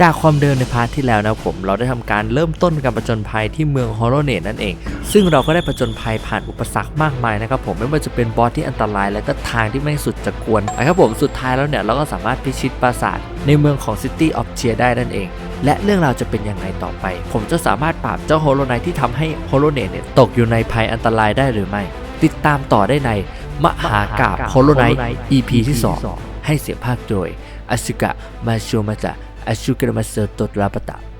จากความเดิมในพาร์ทที่แล้วนะผม เราได้ทำการเริ่มต้นการประจนภัยที่เมืองฮอลโลเนตนั่นเอง ซึ่งเราก็ได้ประจนภัยผ่านอุปสรรคมากมายนะครับผมไม่ว่าจะเป็นบอสที่อันตราย และก็ทางที่ไม่สุดจะกวนนะครับผมสุดท้ายแล้วเนี่ยเราก็สามารถพิชิตปราสาทในเมืองของ City of Cheer ได้นั่นเอง และเรื่องราวจะเป็นยังไงต่อไป ผมจะสามารถปราบเจ้าโฮโลไนที่ทำให้ฮอลโลเนตเนี่ยตกอยู่ในภัยอันตรายได้หรือไม่ ติดตามต่อได้ในมหากาบฮอลโลไน EP ที่ 2 ให้เสียภาคโดยอ s ุกะมาโชมาจะ อาชุกะมาเซ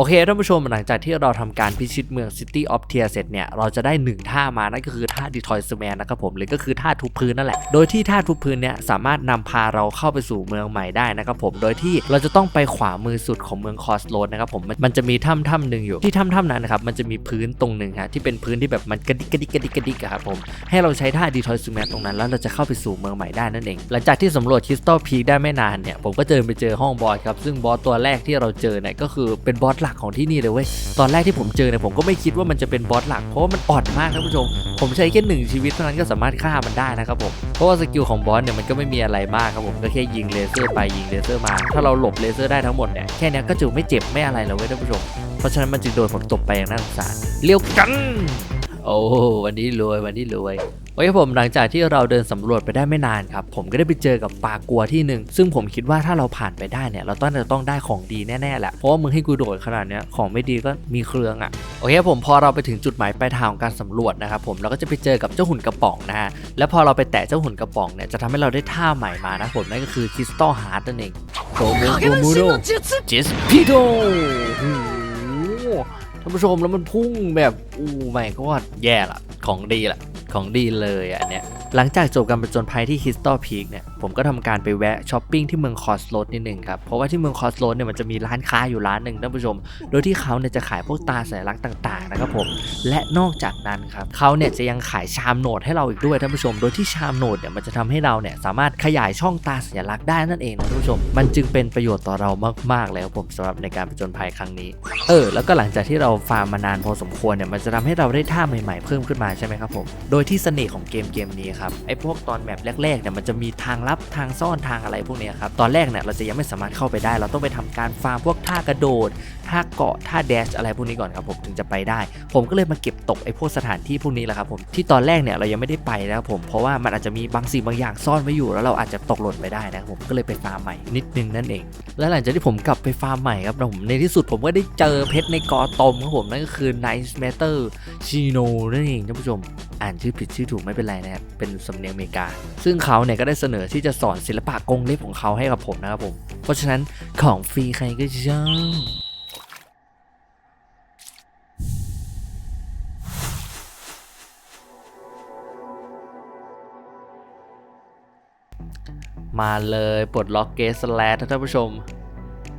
โอเคท่านผู้ชมหลังจากที่เราทำการพิชิตเมือง City of Tear เสร็จเนี่ย เราจะได้หนึ่งท่ามา นั่นก็คือท่า Detroit Smash นะครับผมหรือก็คือท่าทุบพื้นนั่นแหละ โดยที่ท่าทุบพื้นเนี่ยสามารถนำพาเราเข้าไปสู่เมืองใหม่ได้นะครับผมโดยที่เราจะต้องไปขวามือสุดของเมืองคอสโ a ดนะครับผมมันจะมีถ้ำถ้ำหนึ่งอยู่ที่ถ้ำถ้ำนั้นนะครับมันจะมีพื้นตรงหนึ่งฮะที่เป็นพื้นที่แบบมันกระดิกกระดิกกระดิกกระดิกอะครับผมให้เราใช้ท่า Detroit Smash ตรงนั้นแล้วเราจะเข้าไปสู่เมืองใหม่ได้นั่นเอง หลังจากที่สำรวจ Crystal Peak ได้ไม่นานเนี่ยผมก็เจอไปเจอห้องบอสครับซึ่งบอสตัวแรกที่เราเจอเนี่ยก็คือเป็นบอสหลักของที่นี่เลยเว้ย ตอนแรกที่ผมเจอเนี่ยผมก็ไม่คิดว่ามันจะเป็นบอสหลัก เพราะว่ามันอ่อนมากท่านผู้ชม ผมใช้แค่หนึ่งชีวิตเท่านั้นก็สามารถฆ่ามันได้นะครับผม เพราะว่าสกิลของบอสเนี่ยมันก็ไม่มีอะไรมากครับผม ก็แค่ยิงเลเซอร์ไปยิงเลเซอร์มา ถ้าเราหลบเลเซอร์ได้ทั้งหมดเนี่ย แค่นี้ก็จะไม่เจ็บไม่อะไรเลยเว้ยท่านผู้ชม เพราะฉะนั้นมันจึงโดนผมตบไปอย่างน่าสงสารเลี้ยวกัน โอ้วันนี้รวยวันนี้รวย โอเคผมหลังจากที่เราเดินสำรวจไปได้ไม่นานครับ ผมก็ได้ไปเจอกับปลากัวที่หนึ่งซึ่งผมคิดว่าถ้าเราผ่านไปได้เนี่ย เราต้องจะต้องได้ของดีแน่ๆแหละเพราะว่ามึงให้กูโดดขนาดเนี้ยของไม่ดีก็มีเครื่องอะ่ะโอเคผมพอเราไปถึงจุดหมายปลายทางของการสำรวจนะครับผมเราก็จะไปเจอกับเจ้าหุ่นกระป๋องนะฮะและพอเราไปแตะเจ้าหุ่นกระป๋องเนี่ยจะทำให้เราได้ท่าใหม่มานะผมนั่นก็คือคริสตัลฮาร์ดนั่นเองโกโมโกโมโดเจสพิโดท่านผู้ชมแล้วมันพุ่งแบบ อู้ไม่ก็แย่ละของดีละของดีเลยอันเนี้ยหลังจากจบการประจนภัยที่คิสตัลพีกเนี่ยผมก็ทำการไปแวะช้อปปิ้งที่เมืองคอสโรดนิดนึงครับ เพราะว่าที่เมืองคอสโรดเนี่ยมันจะมีร้านค้าอยู่ร้านหนึ่งท่านผู้ชม โดยที่เขาเนี่ยจะขายพวกตาสัญลักษณ์ต่างๆนะครับผม และนอกจากนั้นครับเขาเนี่ยจะยังขายชามโหนดให้เราอีกด้วยท่านผู้ชม โดยที่ชามโหนดเนี่ยมันจะทำให้เราเนี่ยสามารถขยายช่องตาสัญลักษณ์ได้นั่นเองนะท่านผู้ชม มันจึงเป็นประโยชน์ต่อเรามากๆเลยครับผมสำหรับในการประจนภัยครั้งนี้ เออ แล้วก็หลังจากที่เราฟาร์มมานานพอสมควรเนี่ยมันจะจะทำให้เราได้ท่าใหม่ๆเพิ่มขึ้นมาใช่ไหมครับผม โดยที่เสน่ห์ของเกมเกมนี้ครับไอ้พวกตอนแบบแรกๆเนี่ยมันจะมีทางลับทางซ่อนทางอะไรพวกนี้ครับตอนแรกเนี่ยเราจะยังไม่สามารถเข้าไปได้ เราต้องไปทำการฟาร์มพวกท่ากระโดดท่าเกาะท่าแดชอะไรพวกนี้ก่อนครับผมถึงจะไปได้ ผมก็เลยมาเก็บตกไอ้พวกสถานที่พวกนี้แหละครับผมที่ตอนแรกเนี่ยเรายังไม่ได้ไปนะครับผมเพราะว่ามันอาจจะมีบางสิ่งบางอย่างซ่อนไว้อยู่แล้วเราอาจจะตกหล่นไปได้นะครับผมก็เลยไปฟาร์มใหม่นิดนึงนั่นเอง และหลังจากที่ผมกลับไปฟาร์มใหม่ครับผมในที่สุดผมก็ได้เจอเพชรในกอตมครับผมนั่นก็คือ Nice Matter Chino นั่นเองท่านผู้ชม อ่านชื่อผิดชื่อถูกไม่เป็นไรนะครับเป็นสำเนียงอเมริกา ซึ่งเขาเนี่ยก็ได้เสนอที่จะสอนศิลปะกงเล็บของเขาให้กับผมนะครับผม เพราะฉะนั้นของฟรีใครก็ชอบมาเลยปลดล็อกเกสแลดท่านผู้ชม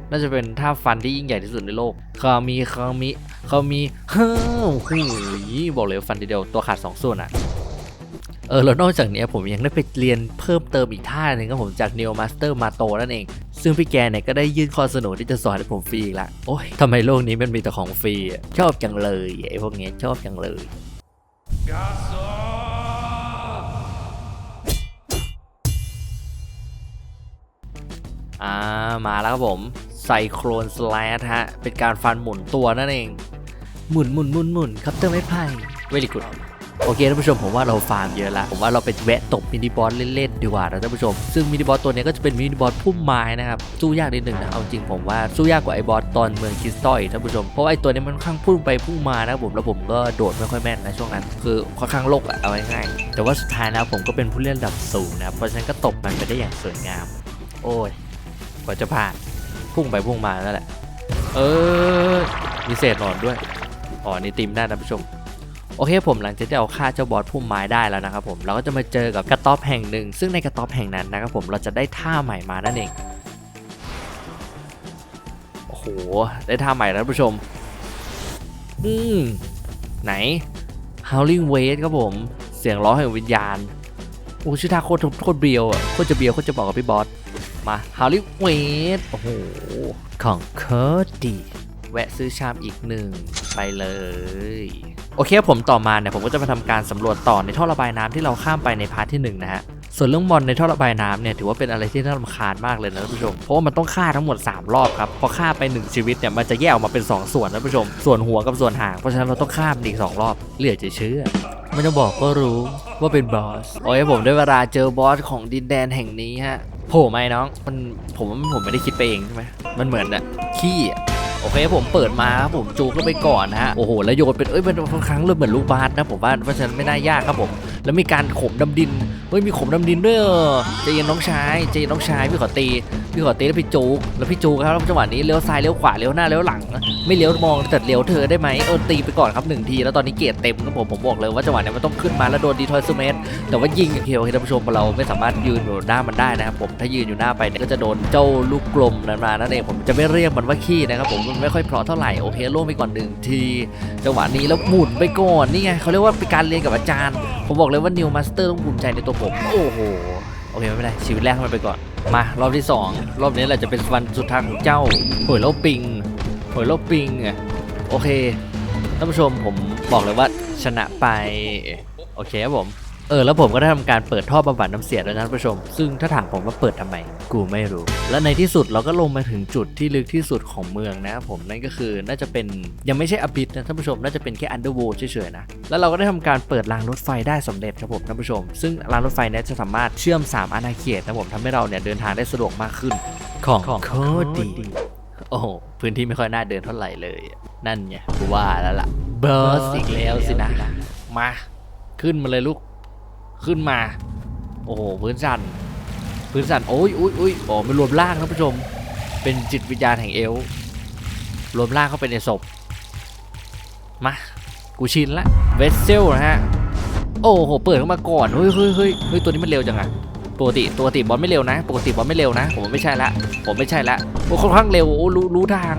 น่าจะเป็นท่าฟันที่ยิ่งใหญ่ที่สุดในโลกคามีคามิ คามีเฮ้อโอ้โหบอกเลยว่าฟันเดียวตัวขาดสองส่วนอะเออแล้วนอกจากนี้ผมยังได้ไปเรียนเพิ่มเติมอีกท่าหนึ่งครับผมจาก Neo Master Mato นั่นเอง ซึ่งพี่แกเนี่ยก็ได้ยื่นข้อเสนอที่จะสอนให้ผมฟรีอีกละโอ้ยทำไมโลกนี้มันมีแต่ของฟรีอะชอบจังเลยไอ้พวกเนี้ยชอบจังเลยอ่ามาแล้วครับผมไซโครนสแลดฮะเป็นการฟันหมุนตัวนั่นเอง หมุนหมุนหมุนหมุนครับเติมไม้ไผ่เวลิกุดโอเคท่านผู้ชมผมว่าเราฟาร์มเยอะละผมว่าเราไปแวะตบมินิบอสเล่นๆดีกว่านะท่านผู้ชม ซึ่งมินิบอสตัวนี้ก็จะเป็นมินิบอสพุ่มไม้นะครับสู้ยากนิดหนึ่งนะเอาจริงผมว่าสู้ยากกว่าไอ้บอสตอนเมืองคิสตอีกท่านผู้ชมเพราะไอ้ตัวนี้มันค่อนข้างพุ่งไปพุ่งมานะผมแล้วผมก็โดดไม่ค่อยแม่นนะช่วงนั้น คือค่อนข้างโลกอะเอาง่ายๆแต่ว่าสุดท้ายแล้วผมก็เป็นผู้เล่นระดับสูงนะเพราะฉะนั้นก็ตบมันไปได้อย่างสวยงาม โอ้ยกว่าจะผ่านพุ่งไปพุ่งมานั่นแหละ เออมีเศษหนอนด้วย อ๋อนี่ติมได้นะผู้ชมโอเคผมหลังจากที่เราฆ่าเจ้าบอสพุ่มไม้ได้แล้วนะครับผมเราก็จะมาเจอกับกระต๊อบแห่งหนึ่ง ซึ่งในกระต๊อบแห่งนั้นนะครับผมเราจะได้ท่าใหม่มานั่นเองโอ้โหได้ท่าใหม่แล้วท่านผู้ชม อืมไหน Howling Wait ครับผมเสียงร้องแห่งวิญญาณโอ้ชื่อท่าโคตรโคตรเบียวอะโคตรจะเบียวโคตรจะบอกกับพี่บอสมาฮาริเวทโอ้โหของเคิร์ดี แวะซื้อชามอีกหนึ่งไปเลย โอเคผมต่อมาเนี่ยผมก็จะมาทำการสำรวจต่อในท่อระบายน้ำที่เราข้ามไปในพาร์ทที่1นะฮะส่วนเรื่องมอนในท่อระบายน้ำเนี่ยถือว่าเป็นอะไรที่น่ารำคาญมากเลยนะท่านผู้ชม เพราะว่ามันต้องฆ่าทั้งหมด 3 รอบครับ พอฆ่าไป 1 ชีวิตเนี่ยมันจะแยกออกมาเป็น 2 ส่วนนะท่านผู้ชม ส่วนหัวกับส่วนหาง เพราะฉะนั้นเราต้องฆ่ามันอีก 2 รอบเหลือจะเชื่อไม่ต้องบอกก็รู้ว่าเป็นบอส โอ้ยผมได้เวลาเจอบอสของดินแดนแห่งนี้ฮะโผล่ไหมน้อง มันผมผมไม่ได้คิดไปเองใช่ไหมมันเหมือนอะขี้อะ โอเคผมเปิดมาครับผมจูกเข้าไปก่อนนะฮะโอ้โหแล้วโยนเป็นเอ้ยมันค่อนข้างเริ่มเหมือนลูกบาสนะผมว่าเพราะฉะนั้นไม่น่ายากครับผม แล้วมีการขมดำดินเฮ้ยมีขมดำดินด้วยเจเย็นน้องชายใจเย็นน้องชายพี่ขอตีพี่ขอตีแล้วพี่จูกแล้วพี่จูกครับจังหวะนี้เลี้ยวซ้ายเลี้ยวขวาเลี้ยวหน้าเลี้ยวหลัง ไม่เลี้ยวมองแต่เลี้ยวเธอได้ไหมเออตีไปก่อนครับหนึ่งทีแล้วตอนนี้เกียรเต็มครับผมผมบอกเลยว่าจังหวะนี้มันต้องขึ้นมาแล้วโดนดีทอยซูเมสแต่ว่ายิงอย่างเดียวให้ท่านผู้ชมเราไม่สามารถยืนอยู่หน้ามันได้นะครับผมถ้ายืนอยู่หน้าไปเนี่ยก็จะโดนเจ้าลูกกลมนั้นมานั่นเองผมจะไม่เรียกมันว่าขี้นะครับผมมันไม่ค่อยเพราะเท่าไหร่โอเคล่วงไปก่อนหนึ่งทีจังหวะนี้แล้วหมุนไปก่อนนี่ไงเขาเรียกว่าเป็นการเรียนกับอาจารย์ ผมบอกเลยว่านิวมาสเตอร์ต้องภูมิใจในตัวผม โอ้โหโอเคไม่เป็นไรชีวิตแรกมันไปก่อนมารอบที่ 2 รอบนี้แหละจะเป็นวันสุดท้ายของเจ้าหวยโลปิงหวยโลปิงโอเคท่านผู้ชมผมบอกเลยว่าชนะไป โอเคครับผม เออแล้วผมก็ได้ทำการเปิดท่อบำบัดน้ำเสียแล้วนะท่านผู้ชม ซึ่งถ้าถามผมว่าเปิดทำไม กูไม่รู้ และในที่สุดเราก็ลงมาถึงจุดที่ลึกที่สุดของเมืองนะครับผมนั่นก็คือน่าจะเป็นยังไม่ใช่อบิทนะท่านผู้ชมน่าจะเป็นแค่อันเดอร์ o เฉยๆนะแล้วเราก็ได้ทำการเปิดรางรถไฟได้สำเร็จครับผมท่านผู้ชม ซึ่งรางรถไฟเนี้จะสามารถเชื่อม 3 อาณาเขตนะผมทำให้เราเนี่ยเดินทางได้สะดวกมากขึ้นของโคตรดีโอ้โหพื้นที่ไม่ค่อยน่าเดินเท่าไหร่เลย นั่นไงกูว่าแล้วล่ะเบอร์สอีกแล้วสินะมาขึ้นมาเลยลูก ขึ้นมา โอ้โหพื้นสั่นพื้นสั่นโอ้ยอุ้ยอุ้ยโอ้ไม่รวมร่างท่านผู้ชม เป็นจิตวิญญาณแห่งเอลรวมร่างเข้าไปในศพมากูชินละเวสเซลนะฮะโอ้โหเปิดเข้ามาก่อนเฮ้ยเฮ้ยเฮ้ยเฮ้ยตัวนี้มันเร็วจังอะปกติปกติบอลไม่เร็วนะ ปกติบอลไม่เร็วนะ ผมไม่ใช่ละผมไม่ใช่ละโอ้ค่อนข้างเร็วโอ้รู้รู้ทาง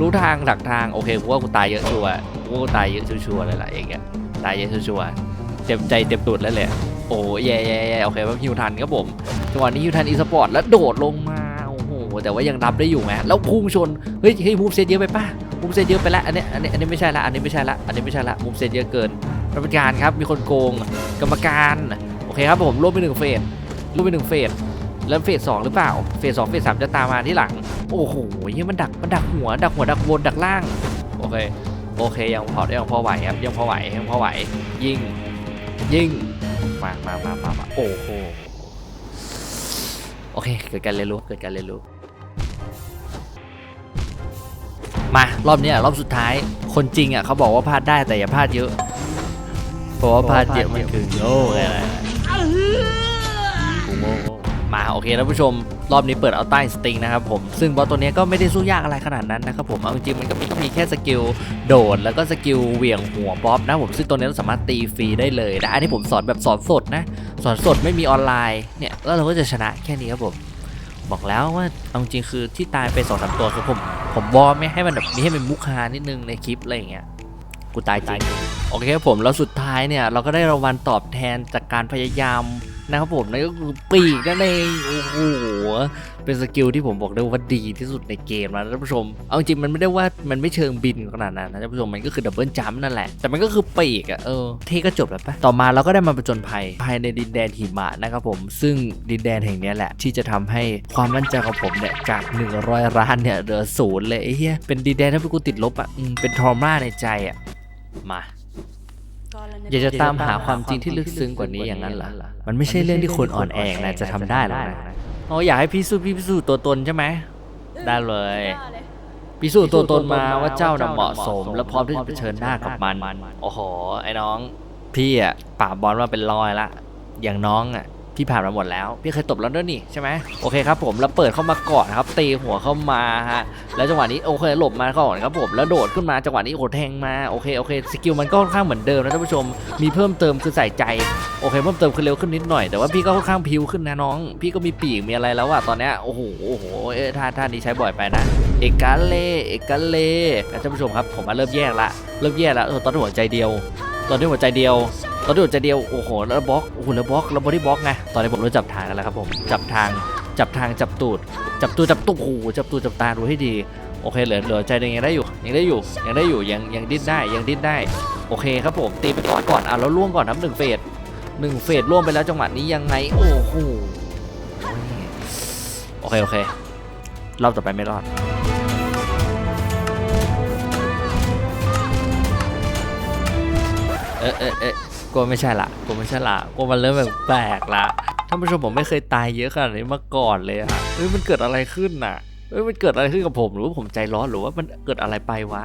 รู้ทางดักทางโอเคกูว่ากูตายเยอะชัวร์กูว่าตายเยอะชัวร์ๆเลยล่ะเองอะตายเยอะชัวร์ๆเต็มใจเต็มตูดแล้วแหละ อ้แย่แย่แย่โอเคว่าฮิวทันครับผมจังหวะนี้ฮิวทันอีสปอร์ตแล้วโดดลงมาโอ้โหแต่ว่ายังรับได้อยู่ไหมแล้วพุ่งชนเฮ้ยเฮ้ยมูฟเซตเยอะไปป่ะมูฟเซตเยอะไปละอันนี้อันนี้อันนี้ไม่ใช่ละอันนี้ไม่ใช่ละอันนี้ไม่ใช่ละมูฟเซตเยอะเกินกรรมการครับมีคนโกงกรรมการโอเคครับผมร่วบไปหนึ่งเฟสร่วบไปหนึ่งเฟสแล้วเฟสสองหรือเปล่าเฟสสองเฟสสามจะตามมาที่หลัง โอ้โหเฮ้ยมันดักมันดักหัว ดักหัวดักบนดักล่างโอเคโอเคยังพอได้ยังพอไหวครับยังพอไหวยังพอไหวยิงยิง มามามามามาโอ้โหโอเค เกิดการเรียนรู้ เกิดการเรียนรู้ มารอบนี้อะรอบสุดท้าย คนจริงอะเขาบอกว่าพลาดได้แต่อย่าพลาดเยอะ เพราะว่าพลาดเยอะมันคือโง่ไงล่ะกูโง่มาโอเคท่านผู้ชม รอบนี้เปิดเอาใต้สติงนะครับผมซึ่งบอสตัวนี้ก็ไม่ได้สู้ยากอะไรขนาดนั้นนะครับผมเอาจริงมันก็มีก็มีแค่สกิลโดดแล้วก็สกิลเหวี่ยงหัวบอบนะผมซึ่งตัวนี้เราสามารถตีฟรีได้เลยนะอันนี้ผมสอนแบบสอนสดนะสอนสดไม่มีออนไลน์เนี่ยแล้วเราก็จะชนะแค่นี้ครับผมบอกแล้วว่าเอาจริงคือที่ตายไปสองสามตัวคือผมผมวอร์มไม่ให้มันแบบมีให้เป็นมุกฮานิดนึงในคลิปอะไรอย่างเงี้ยกูตายจริงโอเคครับผมแล้วสุดท้ายเนี่ยเราก็ได้รางวัลตอบแทนจากการพยายาม นะครับผมนั่นก็คือปีกนั่นเองโอ้โหเป็นสกิลที่ผมบอกได้ว่าดีที่สุดในเกมนะท่านผู้ชม เอาจริงมันไม่ได้ว่ามันไม่เชิงบินขนาดนั้นนะท่านผู้ชมมันก็คือดับเบิลจัมป์นั่นแหละ แต่มันก็คือปีกอะเออเท่ก็จบแล้วปะต่อมาเราก็ได้มาประจนภัยภายในดินแดนหิมะนะครับผมซึ่งดินแดนแห่งนี้แหละ ที่จะทำให้ความมั่นใจของผมเนี่ยจาก 100ล้านเนี่ยเหลือศูนย์เลยไอ้เหี้ยเป็นดินแดนที่กูติดลบอะเป็นทรมาในใจอะมา อยากจะตามหาความจริงที่ลึกซึ้งกว่านี้อย่างนั้นเหรอมันไม่ใช่เรื่องที่คนอ่อนแอนะจะทำได้หรอกนะอ๋ออยากให้พิสูจน์พิสูจน์ตัวตนใช่ไหมได้เลยพิสูจน์ตัวตนมาว่าเจ้าน่ะเหมาะสม และพร้อมที่จะเผชิญหน้ากับมันโอ้โหไอ้น้อง พี่อะปาบบอลว่าเป็นรอยละอย่างน้องอะ พี่ผ่านมาหมดแล้ว พี่เคยตบแล้วด้วยนี่ใช่ไหมโอเคครับผมแล้วเปิดเข้ามาก่อนครับตีหัวเข้ามาฮะแล้วจังหวะนี้โอเคหลบมาก่อนครับผมแล้วโดดขึ้นมาจังหวะนี้โอ้แทงมาโอเคโอเคสกิลมันก็ค่อนข้างเหมือนเดิมนะท่านผู้ชมมีเพิ่มเติมคือใส่ใจโอเคเพิ่มเติมคือเร็วขึ้นนิดหน่อยแต่ว่าพี่ก็ค่อนข้างพิวขึ้นนะน้อง พี่ก็มีปีกมีอะไรแล้วอะตอนเนี้ยโอ้โหโอ้โหเอ้ยท่าท่านี้ใช้บ่อยไปนะ เอกาเลเอกาเลนะท่านผู้ชมครับผมมาเริ่มแยกละเริ่มแยกละตอนหัวใจเดียว ตอนนี้หัวใจเดียว ตอนนี้หัวใจเดียว โอ้โห แล้วบล็อก โอ้โห แล้วบล็อก แล้วบอดี้บล็อกไง ตอนนี้ผมเริ่มจับทางกันแล้วครับผม จับทาง จับทาง จับตูด จับตูดจับตูดโอ้โหจับตูดจับตาดูให้ดี โอเค เหลือ เหลือใจยังได้อยู่ ยังได้อยู่ ยังได้อยู่ ยัง ยังดิ้นได้ ยังดิ้นได้ โอเคครับผม ตีไปก่อนก่อน อะแล้วล่วงก่อนนับหนึ่งเฟสหนึ่งเฟสร่วมไปแล้วจังหวะนี้ยังไง โอ้โห โอเค โอเค รอบต่อไปไม่รอด เออเออเออกลัวไม่ใช่ละกลัวไม่ใช่ละกลัวมันเริ่มแบบแปลกละท่านผู้ชมผมไม่เคยตายเยอะขนาดนี้มาก่อนเลยอะเฮ้ยมันเกิดอะไรขึ้นน่ะเฮ้ยมันเกิดอะไรขึ้นกับผมหรือว่าผมใจร้อนหรือว่ามันเกิดอะไรไปวะ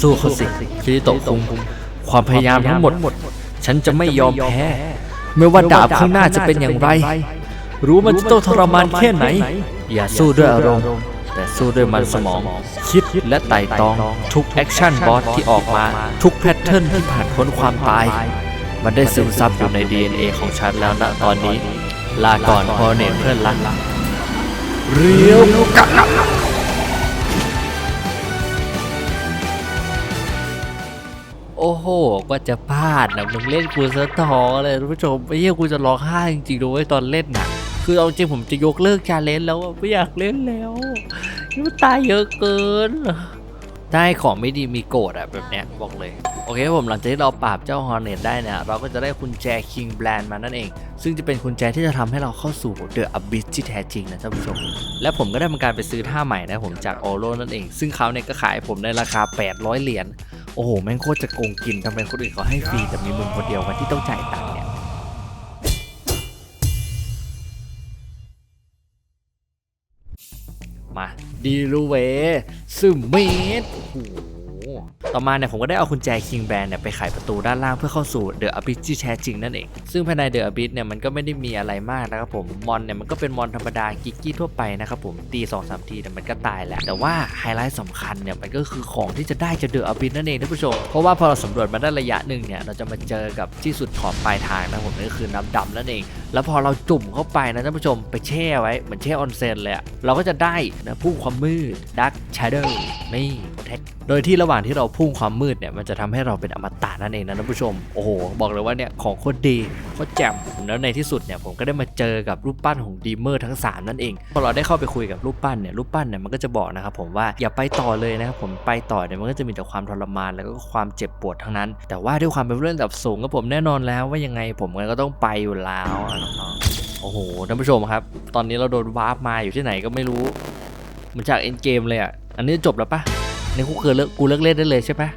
สู้เขาสิคิริโตะคุงความพยายามทั้งหมด ฉันจะไม่ยอมแพ้ ไม่ว่าดาบข้างหน้าจะเป็นอย่างไร รู้มันจะต้องทรมานแค่ไหน อย่าสู้ด้วยอารมณ์ แต่สู้ด้วยมันสมอง คิดและไต่ตอง ทุกแอคชั่นบอสที่ออกมา ทุกแพทเทิร์นที่ผ่านพ้นความตาย มันได้ซึมซับอยู่ใน DNA ของฉันแล้วนะตอนนี้ ลาก่อนพอเนตเพื่อนรักเรียวกัดโอ้โหกว่าจะพลาดนะมึงเล่นกูซะต่อเลยท่านผู้ชมไอ้เหี้ยกูจะร้องไห้จริงๆด้วยตอนเล่นน่ะคือเอาจริงผมจะยกเลิกกาเล่นแล้วไม่อยากเล่นแล้วมันตายเยอะเกิน ได้ของไม่ดีมีโกรธอะแบบเนี้ยบอกเลย โอเคผมหลังจากที่เราปราบเจ้าฮอร์เนตได้เนี่ยเราก็จะได้กุญแจ King Brand มานั่นเอง ซึ่งจะเป็นกุญแจที่จะทำให้เราเข้าสู่ The Abyss ที่แท้จริงนะท่านผู้ชม และผมก็ได้ทำการไปซื้อท่าใหม่นะผมจากโอโ o นั่นเอง ซึ่งเขาเนี่ยก็ขายผมในราคา 800 เหรียญโอ้โหแม่งโคตรจะโกงกินทำไมคนอื่นเขาให้ฟรีแต่มีมึงคนเดียววันที่ต้องจ่ายตังค์ ดีลูเวซึมเมดโอ้โห ต่อมาเนี่ยผมก็ได้เอากุญแจ King Band เนี่ยไปไขประตูด้านล่างเพื่อเข้าสู่ The Abyss ที่แท้จริงนั่นเอง ซึ่งภายใน The Abyss เนี่ยมันก็ไม่ได้มีอะไรมากนะครับผมมอนเนี่ยมันก็เป็นมอนธรรมดากิกกี้ทั่วไปนะครับผมตี2อสทีเนี่ยมันก็ตายแหละแต่ว่าไฮไลท์สำคัญเนี่ยมันก็คือของที่จะได้จาก The Abyss นั่นเองท่านผู้ชมเพราะว่าพอเราสำรวจมาได้ระยะหนึ่งเนี่ยเราจะมาเจอกับที่สุดขอบปลายทางนะผมนั่นก็คือน้ำดำนั่นเอง แล้วพอเราจุ่มเข้าไปนะท่านผู้ชมไปแช่ไว้เหมือนแช่ออนเซนเลยเราก็จะได้นะพุ่งความมืด Dark Shadow นี่เทคโดยที่ระหว่างที่เราพุ่งความมืดเนี่ยมันจะทำให้เราเป็นอมตะนั่นเองนะท่านผู้ชมโอ้โหบอกเลยว่าเนี่ยของโคตรดีโคตรแจ่มแล้วในที่สุดเนี่ยผมก็ได้มาเจอกับรูปปั้นของดีเมอร์ทั้ง 3 นั่นเองพอเราได้เข้าไปคุยกับรูปปั้นเนี่ยรูปปั้นเนี่ยมันก็จะบอกนะครับผมว่าอย่าไปต่อเลยนะครับผมไปต่อเนี่ยมันก็จะมีแต่ความทรมานแล้วก็ความเจ็บปวดทั้งนั้น แต่ว่าด้วยความเป็นเรื่องระดับสูงกับผมแน่นอนแล้วว่ายังไงผมก็ต้องไปอยู่แล้วโอ้โหท่านผู้ชมครับ ตอนนี้เราโดนวาร์ปมาอยู่ที่ไหนก็ไม่รู้เหมือนจากเอ็นเกมเลยอะอันนี้จบแล้วปะ นกูเคยเลิกกูเลิกเล่นได้เลยใช่ปะ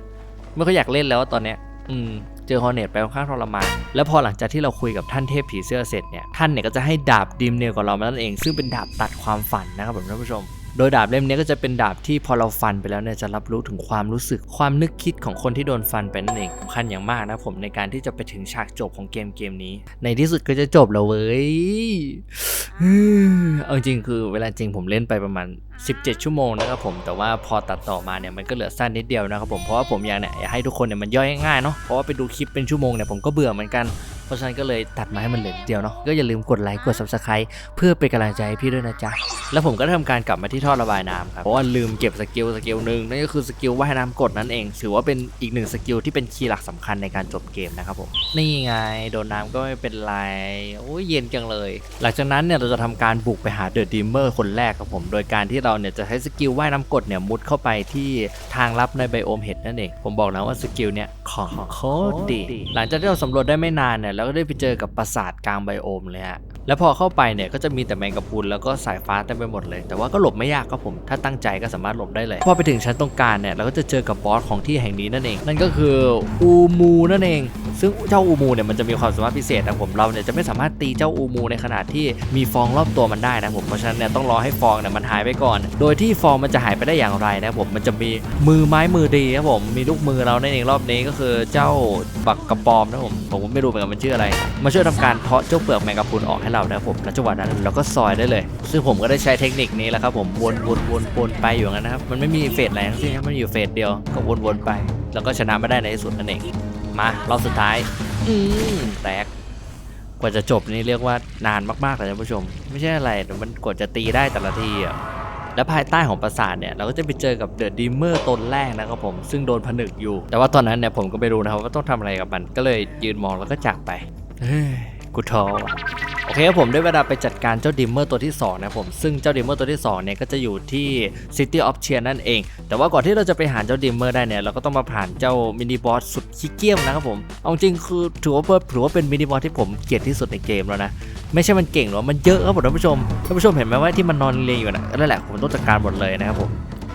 ไม่ค่อยอยากเล่นแล้วตอนเนี้ยอืมเจอฮอร์เนตไปค่อนข้างทรมาน แล้วพอหลังจากที่เราคุยกับท่านเทพผีเสื้อเสร็จเนี่ย ท่านเนี่ยก็จะให้ดาบดิมเนลกับเรามานั่นเอง ซึ่งเป็นดาบตัดความฝันนะครับผมท่านผู้ชม โดยดาบเล่มนี้ก็จะเป็นดาบที่พอเราฟันไปแล้วเนี่ยจะรับรู้ถึงความรู้สึกความนึกคิดของคนที่โดนฟันไปนั่นเองสำคัญอย่างมากนะผมในการที่จะไปถึงฉากจบของเกมเกมนี้ ในที่สุดก็จะจบแล้วเว้ยเอาจริงคือเวลาจริงผมเล่นไปประมาณ 17 ชั่วโมงนะครับผมแต่ว่าพอตัดต่อมาเนี่ยมันก็เหลือสั้นนิดเดียวนะครับผมเพราะว่าผมอยากเนี่ยอยากให้ทุกคนเนี่ยมันย่อยง่ายเนาะเพราะว่าไปดูคลิปเป็นชั่วโมงเนี่ยผมก็เบื่อเหมือนกัน ราะฉะนั้นก็เลยตัดมาให้มันเหลือนิดเดียวเนาะก็อย่าลืมกดไลค์กด subscribe เพื่อเป็นกำลังใจให้พี่ด้วยนะจ๊ะแล้วผมก็ได้ทำการกลับมาที่ท่อระบายน้ำครับเพราะว่าลืมเก็บสกิลสกิลหนึ่งนั่นก็คือสกิลว่ายน้ำกดนั่นเอง ถือว่าเป็นอีกหนึ่งสกิลที่เป็นคีย์หลักสำคัญในการจบเกมนะครับผมนี่ไงโดนน้ำก็ไม่เป็นไรโอ้ยเย็นจังเลย หลังจากนั้นเนี่ยเราจะทำการบุกไปหาเดอะดีมเมอร์คนแรกครับผม โดยการที่เราเนี่ยจะใช้สกิลว่ายน้ำกดเนี่ยมุดเข้าไปที่ทางลับในไบโอมเห็ดนั่นเองผมบอกแล้วว่าสกิลเนี่ยของโคตรดีหลังจากที่เราสำรวจได้ไม่นานเนี่ยเราก็ได้ไปเจอกับปราสาทกลางไบโอมเลยฮะ แล้วพอเข้าไปเนี่ยก็จะมีแต่แมงกะพรุนแล้วก็สายฟ้าเต็มไปหมดเลย แต่ว่าก็หลบไม่ยากครับผม ถ้าตั้งใจก็สามารถหลบได้เลย พอไปถึงชั้นตรงกลางเนี่ยเราก็จะเจอกับบอสของที่แห่งนี้นั่นเอง นั่นก็คืออูมูนั่นเอง ซึ่งเจ้าอูมูเนี่ยมันจะมีความสามารถพิเศษนะผมเราเนี่ยจะไม่สามารถตีเจ้าอูมูในขณะที่มีฟองรอบตัวมันได้นะผมเพราะฉะนั้นเนี่ยต้องรอให้ฟองเนี่ยมันหายไปก่อน โดยที่ฟองมันจะหายไปได้อย่างไรนะผมมันจะมีมือไม้มือดีครับผมมีลูกมือเรานั่นเองรอบนี้ก็คือเจ้าบักกระปอมนะผมผมไม่รู้เหมือนกันมันชื่ออะไร มาช่วยทำการเทาะเจ้าเปลือกแมงกะพรุนออกให้เรานะผมแล้วจังหวะนั้นเราก็ซอยได้เลย ซึ่งผมก็ได้ใช้เทคนิคนี้แหละครับผมวนวนวนวนไปอยู่งนั้นนะครับ มันไม่มีเฟสอะไรทั้งสิ้นมันอยู่เฟสเดียวก็วนวนไป แล้วก็ชนะไมาได้ในที่สุดนั่นเองมารอบสุดท้าย อืมแตกกว่าจะจบนี่เรียกว่านานมากๆเลยท่านผู้ชม ไม่ใช่อะไรแต่มันกว่าจะตีได้แต่ละทีอะและภายใต้ของปราสาทเนี่ยเราก็จะไปเจอกับเดอะดีเมอร์ตนแรกนะครับผมซึ่งโดนผนึกอยู่ แต่ว่าตอนนั้นเนี่ยผมก็ไม่รู้นะครับว่าต้องทำอะไรกับมันก็เลยยืนมองแล้วก็จากไปเฮ้ย กูทอโอเคครับผมได้เวลาไปจัดการเจ้าดิมเมอร์ตัวที่2นะผมซึ่งเจ้าดิมเมอร์ตัวที่2เนี่ยก็จะอยู่ที่ City of c h e e r นั่นเอง แต่ว่าก่อนที่เราจะไปหาเจ้าดิมเมอร์ได้เนี่ยเราก็ต้องมาผ่านเจ้ามินิบอสสุดขี้เกียจนะครับผมเอาจริงคือถือว่าถือว่าเป็นมินิบอสที่ผมเกลียดที่สุดในเกมแล้วนะไม่ใช่มันเก่งหรอกมันเยอะครับผมท่านผู้ชมท่านผู้ชมเห็นไหมว่าที่มันนอนเรียงอยู่นะนั่นแหละผมต้องจัดการหมดเลยนะครับผม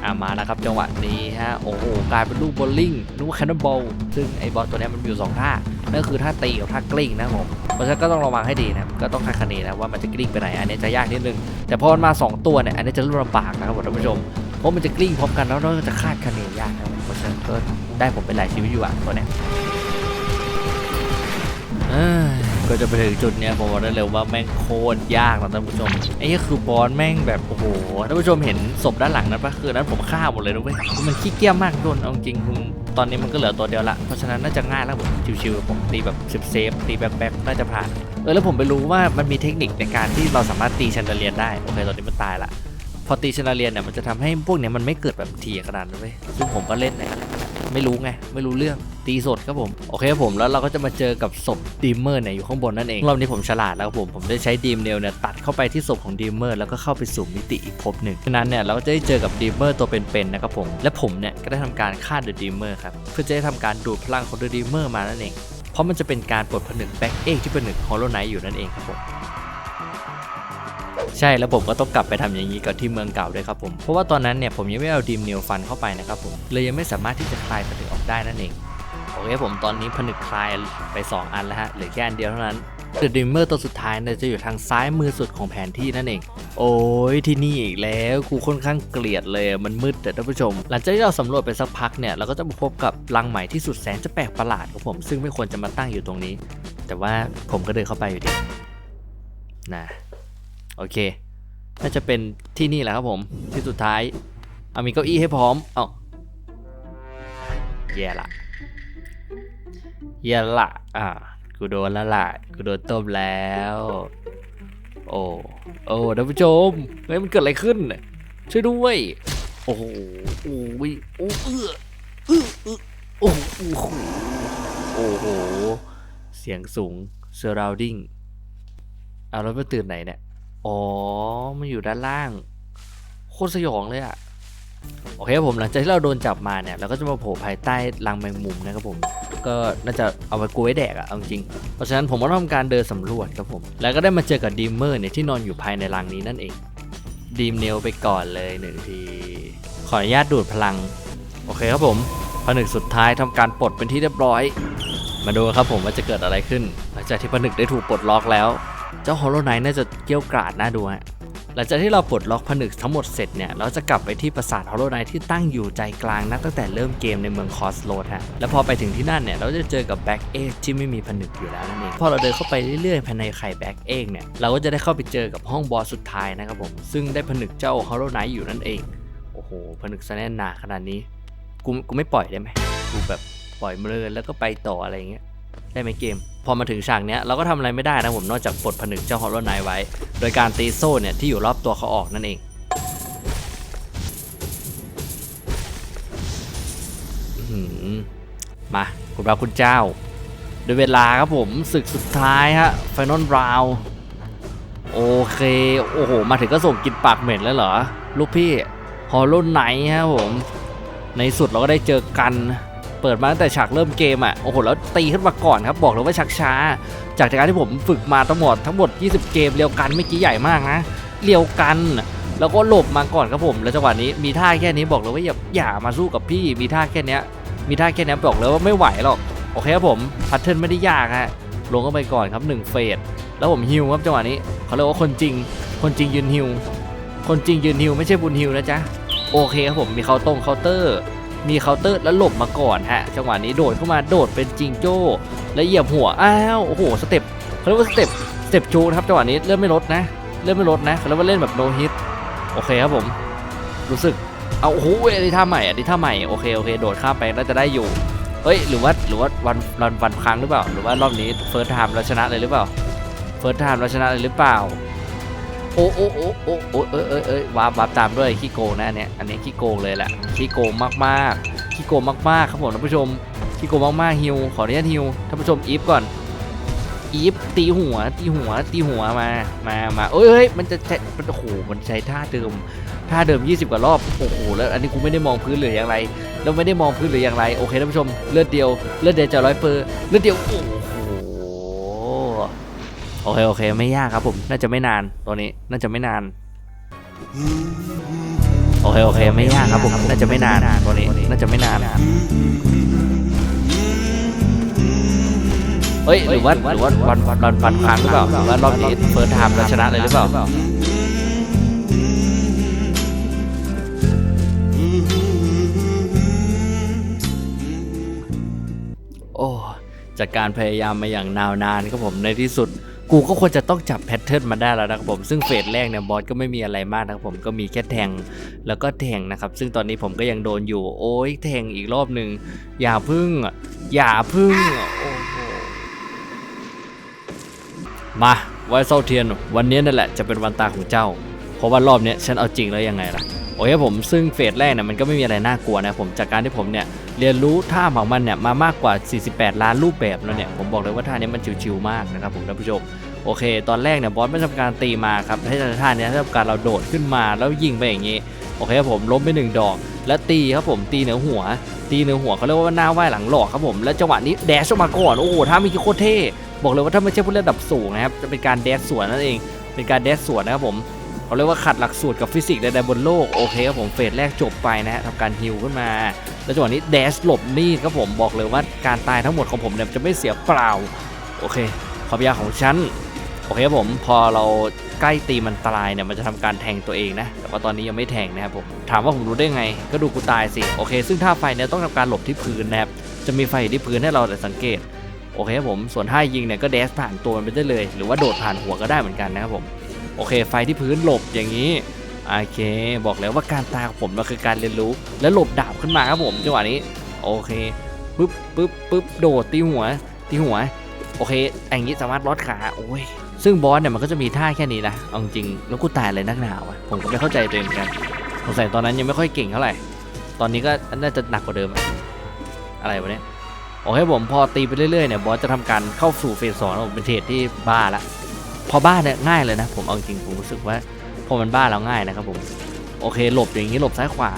อ่ามาแล้วครับจังหวะนี้ฮะโอ้โหกลายเป็นลูกโบลิ่งนึกว่าแคนนอนบอลซึ่งไอ้บอสตัวนี้มันมีอยู่สองท่านั่นคือท่าตีกับท่ากลิ้งนะครับผมเพราะฉะนั้นก็ต้องระวังให้ดีนะก็ต้องคาดคะเนนะว่ามันจะกลิ้งไปไหนอันนี้จะยากนิดนึงแต่พอมันมา 2 ตัวเนี่ยอันนี้จะเริ่มลำบากนะครับท่านผู้ชมเพราะมันจะกลิ้งพร้อมกันแล้วเราก็จะคาดคะเนยากนะครับเพราะฉะนั้นก็ได้ผมเป็นหลายชีวิตอยู่อะตัวเนี้ย ก็จะไปถึงจุดเนี้ยผมบอกได้เลยว่าแม่งโคตรยากนะท่านผู้ชมไอ้นี่คือบอสแม่งแบบโอ้โหท่านผู้ชมเห็นศพด้านหลังนั้นปะคือนั้นผมฆ่าหมดเลยนะเว้ยมันขี้เกียจมากโดนเอาจริงตอนนี้มันก็เหลือตัวเดียวละเพราะฉะนั้นน่าจะง่ายแล้วผมชิวๆผมตีแบบเซฟๆตีแบบแบๆน่าจะผ่านเออแล้วผมไปรู้ว่ามันมีเทคนิคในการที่เราสามารถตีชันเดเลียนได้โอเคตอนนี้มันตายละพอตีชันเดเลียนเนี่ยมันจะทำให้พวกเนี้ยมันไม่เกิดแบบทีขนาดนั้นเว้ยซึ่งผมก็เล่นเนี่ย ไม่รู้ไง ไม่รู้เรื่องตีสดครับผม โอเคครับผมแล้วเราก็จะมาเจอกับศพดีมเมอร์เนี่ยอยู่ข้างบนนั่นเองรอบนี้ผมฉลาดแล้วครับผม ผมได้ใช้ดีมเนลเนี่ยตัดเข้าไปที่ศพของดีมเมอร์แล้วก็เข้าไปสู่มิติอีกภพหนึ่งฉะนั้นเนี่ยเราก็จะได้เจอกับดีมเมอร์ตัวเป็นๆนะครับผม และผมเนี่ยก็ได้ทำการฆ่าเดอะดีมเมอร์ครับเพื่อจะได้ทำการดูดพลังของเดอะดีมเมอร์มานั่นเอง เพราะมันจะเป็นการปลดผนึกแบ็กเอ็กที่ผนึกฮอลโลไนท์อยู่นั่นเองครับผม ใช่แล้วผมก็ต้องกลับไปทำอย่างนี้กับที่เมืองเก่าด้วยครับผมเพราะว่าตอนนั้นเนี่ยผมยังไม่เอาดีมเนลฟันเข้าไปนะครับผมเลยยังไม่สามารถที่จะคลายผนึกออกได้นั่นเองโอเคผมตอนนี้ผนึกคลายไป 2 อันแล้วฮะเหลือแค่อันเดียวเท่านั้นเดอะดีมเมอร์ตัวสุดท้ายเนี่ยจะอยู่ทางซ้ายมือสุดของแผนที่นั่นเอง โอ้ยที่นี่อีกแล้วกูค่อนข้างเกลียดเลยมันมืดแต่ท่านผู้ชม หลังจากที่เราสำรวจไปสักพักเนี่ยเราก็จะมาพบกับรังใหม่ที่สุดแสนจะแปลกประหลาดของผม ซึ่งไม่ควรจะมาตั้งอยู่ตรงนี้ แต่ว่าผมก็เดินเข้าไปอยู่ดีนะ โอเค น่าจะเป็นที่นี่แหละครับผม ที่สุดท้าย เอามีเก้าอี้ให้พร้อม เอาแย่ละแย่ละ อ่า กูโดนล้วล่ะกูโดนต้มแล้ว โอ้ โอ้ท่านผู้ชม เฮ้ยมันเกิดอะไรขึ้น ช่วยด้วย โอ้โหโอ้ยโอ้เอื้อเอื้อเอื้อโอ้โหโอ้โห เสียงสูง surrounding เอาแล้วไปตื่นไหนเนี่ย อ๋อ มันอยู่ด้านล่าง โคตรสยองเลยอะโอเคครับผมหลังจากที่เราโดนจับมาเนี่ยเราก็จะมาโผล่ภายใต้รังแมงมุมนะครับผม ก็น่าจะเอาไปกล้วยแดกอะเอาจริง เพราะฉะนั้นผมก็ทำการเดินสำรวจครับผม แล้วก็ได้มาเจอกับดีมเมอร์เนี่ยที่นอนอยู่ภายในรังนี้นั่นเอง ดีมเนลไปก่อนเลยหนึ่งที ขออนุญาตดูดพลัง โอเคครับผมผนึกสุดท้ายทำการปลดเป็นที่เรียบร้อย มาดูครับผมว่าจะเกิดอะไรขึ้น หลังจากที่ผนึกได้ถูกปลดล็อกแล้ว เจ้าฮอลโลไนท์น่าจะเกี้ยวกราดน่าดูฮะหลังจากที่เราปลดล็อกผนึกทั้งหมดเสร็จเนี่ย เราจะกลับไปที่ปราสาทฮอลโลไนท์ที่ตั้งอยู่ใจกลางนับตั้งแต่เริ่มเกมในเมืองคอสโลดฮะ แล้วพอไปถึงที่นั่นเนี่ย เราจะเจอกับแบ็กเอกที่ไม่มีผนึกอยู่แล้วนั่นเอง พอเราเดินเข้าไปเรื่อยๆภายในไข่แบ็กเอกเนี่ย เราก็จะได้เข้าไปเจอกับห้องบอสสุดท้ายนะครับผม ซึ่งได้ผนึกเจ้าฮอลโลไนท์อยู่นั่นเอง โอ้โห ผนึกซะแน่นหนาขนาดนี้ กู กูไม่ปล่อยได้ไหมกูแบบปล่อยมือแล้วก็ไปต่ออะไรอย่างเงี้ย ได้ไหมเกม พอมาถึงฉากเนี้ยเราก็ทำอะไรไม่ได้นะผมนอกจากปลดผนึกเจ้าฮอลโลไนไว้ โดยการตีโซ่เนี่ยที่อยู่รอบตัวเขาออกนั่นเองมาคุณพระคุณเจ้า โดยเวลาครับผมศึกสุดท้ายฮะไฟนอลราวโอเค โอ้โห มาถึงก็ส่งกินปากเหม็นแล้วเหรอ ลูกพี่ฮอลโลไนท์ฮะผม ในสุดเราก็ได้เจอกัน เปิดมาตั้งแต่ฉากเริ่มเกมอะโอ้โหแล้วตีขึ้นมาก่อนครับบอกเลยว่าชักช้า จากการที่ผมฝึกมาทั้งหมดทั้งหมด 20 เกมเรียวกันเมื่อกี้ใหญ่มากนะเรียวกันแล้วก็หลบมาก่อนครับผมแล้วจังหวะนี้มีท่าแค่นี้บอกเลยว่าอย่าอย่ามาสู้กับพี่มีท่าแค่นี้มีท่าแค่นี้บอกเลยว่าไม่ไหวหรอกโอเคครับผมแพทเทิร์นไม่ได้ยากฮะลงเข้าไปก่อนครับ1เฟสแล้วผมฮิวครับจังหวะนี้เขาเรียกว่าคนจริง คนจริงยืนฮิวคนจริงยืนฮิวไม่ใช่บุญฮิวนะจ๊ะโอเคครับผมมีเคาน์ตรงเคาน์เตอร์ มีเคาน์เตอร์แล้วหลบมาก่อนฮะ จังหวะนี้โดดเข้ามาโดดเป็นจิงโจ้ แล้วเหยียบหัว อ้าวโอ้โหสเต็ปเขาเรียกว่าสเต็ปสเต็ปจูนะครับจังหวะนี้เริ่มไม่ลดนะ เริ่มไม่ลดนะเขาเรียกว่าเล่นแบบโนฮิตโอเคครับผม รู้สึกเอาโอ้โหอันนี้ท่าใหม่อันนี้ท่าใหม่โอเคโอเคโดดข้ามไปน่าจะได้อยู่เฮ้ยหรือว่าหรือว่าวันวันวันครั้งหรือเปล่า หรือว่ารอบนี้เฟิร์สไทม์เราชนะเลยหรือเปล่าเฟิร์สไทม์เราชนะเลยหรือเปล่า โอ้โอ้โอ้โอ้โอ้เอ้ยเอ้ยเอ้ยวาร์ปวาร์ปตามด้วยขี้โกงนะอันเนี้ยอันนี้ขี้โกงเลยแหละขี้โกงมากๆขี้โกงมากๆครับผมท่านผู้ชมขี้โกงมากๆฮิวขออนุญาตฮิวท่านผู้ชมอีฟก่อนอีฟตีหัวตีหัวตีหัวมามามาเอ้ยเอ้ยมันจะใช้มันโอ้โหมันใช้ท่าเดิมท่าเดิม 20 กว่ารอบโอ้โหแล้วอันนี้กูไม่ได้มองพื้นหรืออย่างไร แล้วไม่ได้มองพื้นหรืออย่างไรโอเคท่านผู้ชมเลือดเดียวเลือดเดียวจะร้อยเปอร์เลือดเดียวโอ้โห โอเคโอเคไม่ยากครับผมน่าจะไม่นานตัวนี้น่าจะไม่นานโอเคโอเคไม่ยากครับผมน่าจะไม่นานตัวนี้น่าจะไม่นานเฮ้ยหรือว่าหรือว่าวันวันวันครั้งหรือเปล่าหรือว่ารอบนี้เฟิร์สไทม์เราชนะเลยหรือเปล่าโอ้จากการพยายามมาอย่างนาวนานครับผมในที่สุด กูก็ควรจะต้องจับแพทเทิร์นมาได้แล้วนะครับผม ซึ่งเฟสแรกเนี่ยบอสก็ไม่มีอะไรมากนะครับผมก็มีแค่แทงแล้วก็แทงนะครับ ซึ่งตอนนี้ผมก็ยังโดนอยู่ โอ้ยแทงอีกรอบหนึ่งอย่าพึ่ง อย่าพึ่งโอ้โหมาไว้เซาเทียน วันนี้นั่นแหละจะเป็นวันตาของเจ้า เพราะว่ารอบนี้ฉันเอาจริงแล้วยังไงล่ะโอเคผมซึ่งเฟสแรกเนี่ยมันก็ไม่มีอะไรน่ากลัวนะผมจากการที่ผมเนี่ย เรียนรู้ท่าของมันเนี่ยมามากกว่า 48 ล้านรูปแบบแล้วเนี่ยผมบอกเลยว่าท่านี้มันชิวๆมากนะครับผมท่านผู้ชมโอเค ตอนแรกเนี่ยบอสไม่ทำการตีมาครับให้ท่าเนี้ทำการเราโดดขึ้นมาแล้วยิงไปอย่างนี้โอเคครับผมล้มไปหนึ่งดอก แล้วตีครับผมตีเหนือหัว ตีเหนือหัวเขาเรียกว่าหน้าไหวหลังหลอกครับผมแล้วจังหวะนี้แดชออกมาก่อนโอ้โหท่ามีโคตรเท่บอกเลยว่าถ้าไม่ใช่ผู้เล่นระดับสูงนะครับจะเป็นการแดชสวนนั่นเอง เป็นการแดชสวนนะครับผม เขาเรียกว่าขัดหลักสูตรกับฟิสิกส์ใดๆบนโลกโอเคครับผมเฟสแรกจบไปนะฮะทำการฮิลขึ้นมา แล้วจังหวะนี้แดชหลบมีดครับผมบอกเลยว่าการตายทั้งหมดของผมเนี่ยจะไม่เสียเปล่า โอเคความยากของฉันโอเคครับผมพอเราใกล้ตีมันตายเนี่ยมันจะทำการแทงตัวเองนะ แต่ว่าตอนนี้ยังไม่แทงนะครับผมถามว่าผมรู้ได้ไง ก็ดูกูตายสิโอเค ซึ่งท่าไฟเนี่ยต้องทำการหลบที่พื้นนะครับจะมีไฟอยู่ที่พื้นให้เราแต่สังเกตโอเคครับผมส่วนท่ายิงเนี่ยก็แดชผ่านตัวมันไปได้เลย หรือว่าโดดผ่านหัวก็ได้เหมือนกันนะครับผม โอเค ไฟที่พื้นหลบอย่างนี้โอเค บอกแล้วว่าการตาของผมมันคือการเรียนรู้ และหลบดาบขึ้นมาครับผมจังหวะนี้โอเคปึ๊บปึ๊บปึ๊บโดดตีหัวตีหัวโอเคอย่างนี้สามารถลดขาโอ้ยซึ่งบอสเนี่ยมันก็จะมีท่าแค่นี้นะเอาจริงแล้วกูตายอะไรนักหนาวะผมก็ไม่เข้าใจตัวเองเหมือนกันสงสัยตอนนั้นยังไม่ค่อยเก่งเท่าไหร่ตอนนี้ก็น่าจะหนักกว่าเดิมอะไรวะเนี่ยโอเคผมพอตีไปเรื่อยๆเนี่ยบอสจะทำการเข้าสู่เฟสสองผมเป็นเทรดที่บ้าละ พอบ้านเนี่ยง่ายเลยนะ ผมเอาจริงผมรู้สึกว่าพอมันบ้านแล้วง่ายนะครับผมโอเคหลบอย่างนี้หลบซ้ายขวา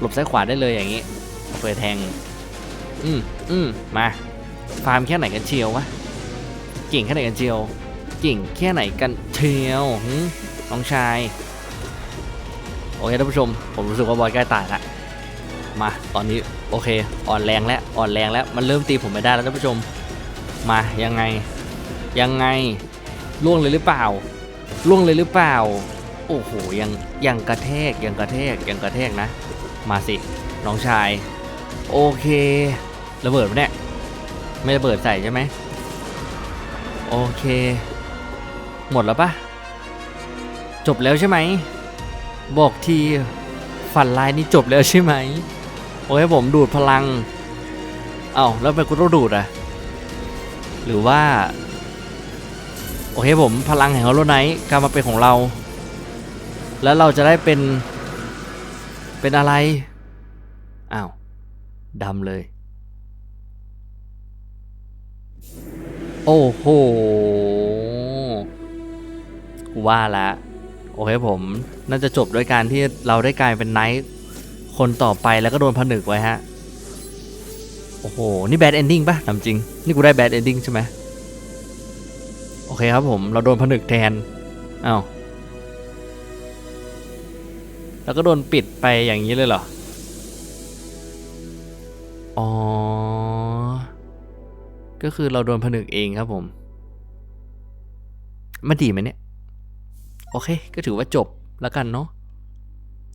หลบซ้ายขวาได้เลยอย่างนี้โอเคแทง อืมอืมมาฟาร์มแค่ไหนกันเชียววะเก่งแค่ไหนกันเชียวเก่งแค่ไหนกันเชียวหึน้องชายโอเคท่านผู้ชม ผมรู้สึกว่าบอยใกล้ตายละมาตอนนี้โอเค อ่อนแรงแล้วอ่อนแรงแล้วมันเริ่มตีผมไม่ได้แล้วท่านผู้ชม มายังไงยังไง ล่วงเลยหรือเปล่า ล่วงเลยหรือเปล่า โอ้โห ยังยังกระแทกยังกระแทกยังกระแทกนะ มาสิ น้องชาย โอเค ระเบิดไปะเนี่ย ไม่ระเบิดใส่ใช่ไหม โอเค หมดแล้วปะจบแล้วใช่ไหม บอกที ฝันลายนี้จบแล้วใช่ไหม โอ้ยผมดูดพลัง เอ้าแล้วไปกูต้องดูดอะหรือว่า โอเคผมพลังแห่งฮอลโลไนท์กลับมาเป็นของเรา แล้วเราจะได้เป็น เป็นอะไร อ้าวดำเลย โอ้โหกูว่าละโอเคผมน่าจะจบด้วยการที่เราได้กลายเป็นไนท์คนต่อไปแล้วก็โดนผนึกไว้ฮะ โอ้โห นี่แบดเอนดิ้งปะถามจริง นี่กูได้แบดเอนดิ้งใช่ไหม อเคครับผมเราโดนผนึกแทนอา้าวแล้วก็โดนปิดไปอย่างนี้เลยเหรอ อ๋อ ก็คือเราโดนผนึกเองครับผมมันดีไหมเนี่ย โอเค ก็ถือว่าจบแล้วกันเนาะ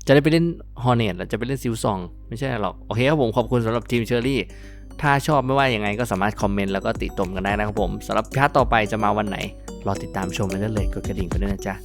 จะได้ไปเล่นฮอร์เนตหรือจะไปเล่นซิลซอง ไม่ใช่หรอก โอเคครับผม ขอบคุณสำหรับทีมเชอรี่ ถ้าชอบไม่ว่ายังไงก็สามารถคอมเมนต์แล้วก็ติชมกันได้นะครับผมสำหรับพาร์ทต่อไปจะมาวันไหน รอติดตามชมกันได้เลยกดกระดิ่งกันด้วยนะจ๊ะ